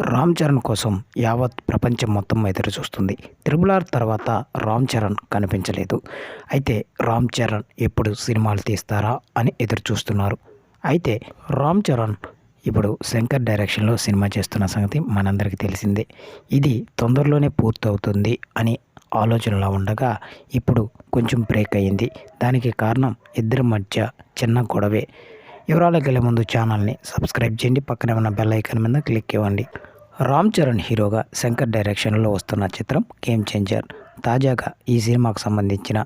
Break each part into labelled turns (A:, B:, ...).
A: రామ్ చరణ్ కోసం యావత్ ప్రపంచం మొత్తం ఎదురు చూస్తుంది. త్రిబుల్ ఆర్ తర్వాత రామ్ చరణ్ కనిపించలేదు. అయితే రామ్ చరణ్ ఎప్పుడు సినిమాలు తీస్తారా అని ఎదురు చూస్తున్నారు. అయితే రామ్ చరణ్ ఇప్పుడు శంకర్ డైరెక్షన్లో సినిమా చేస్తున్న సంగతి మనందరికీ తెలిసిందే. ఇది తొందరలోనే పూర్తవుతుంది అని ఆలోచనలో ఉండగా ఇప్పుడు కొంచెం బ్రేక్ అయ్యింది. దానికి కారణం ఇద్దరి మధ్య చిన్న గొడవే. వివరాలకు వెళ్ళే ముందు ఛానల్ని సబ్స్క్రైబ్ చేయండి. పక్కనే ఉన్న బెల్ ఐకాన్ మీద క్లిక్ ఇవ్వండి. రామ్ చరణ్ హీరోగా శంకర్ డైరెక్షన్లో వస్తున్న చిత్రం గేమ్ చేంజర్. తాజాగా ఈ సినిమాకు సంబంధించిన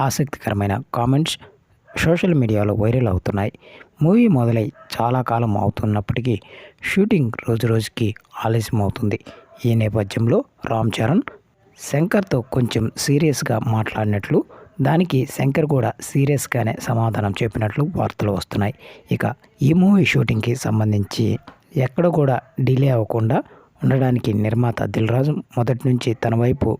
A: ఆసక్తికరమైన కామెంట్స్ సోషల్ మీడియాలో వైరల్ అవుతున్నాయి. మూవీ మొదలై చాలా కాలం అవుతున్నప్పటికీ షూటింగ్ రోజు రోజుకి ఆలస్యం అవుతుంది. ఈ నేపథ్యంలో రామ్ చరణ్ శంకర్తో కొంచెం సీరియస్గా మాట్లాడినట్లు దానికి శంకర్ కూడా సీరియస్గానే సమాధానం చెప్పినట్లు వార్తలు వస్తున్నాయి. ఇక ఈ మూవీ షూటింగ్కి సంబంధించి ఎక్కడ కూడా డిలే అవ్వకుండా ఉండడానికి నిర్మాత దిల్రాజు మొదటి నుంచి తన వైపు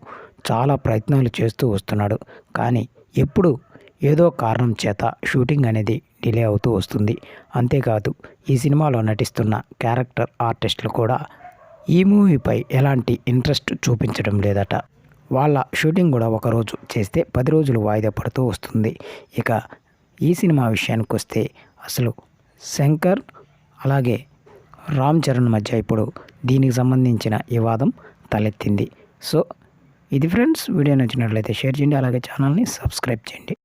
A: చాలా ప్రయత్నాలు చేస్తూ వస్తున్నాడు. కానీ ఎప్పుడు ఏదో కారణం చేత షూటింగ్ అనేది డిలే అవుతూ వస్తుంది. అంతేకాదు ఈ సినిమాలో నటిస్తున్న క్యారెక్టర్ ఆర్టిస్టులు కూడా ఈ మూవీపై ఎలాంటి ఇంట్రెస్ట్ చూపించడం లేదట. వాళ్ళ షూటింగ్ కూడా ఒకరోజు చేస్తే పది రోజులు వాయిదా పడుతూ వస్తుంది. ఇక ఈ సినిమా విషయానికి వస్తే అసలు శంకర్ అలాగే రామ్ చరణ్ మధ్య ఇప్పుడు దీనికి సంబంధించిన వివాదం తలెత్తింది. సో ఇది ఫ్రెండ్స్ వీడియో నచ్చినట్లయితే షేర్ చేయండి అలాగే ఛానల్ని సబ్స్క్రైబ్ చేయండి.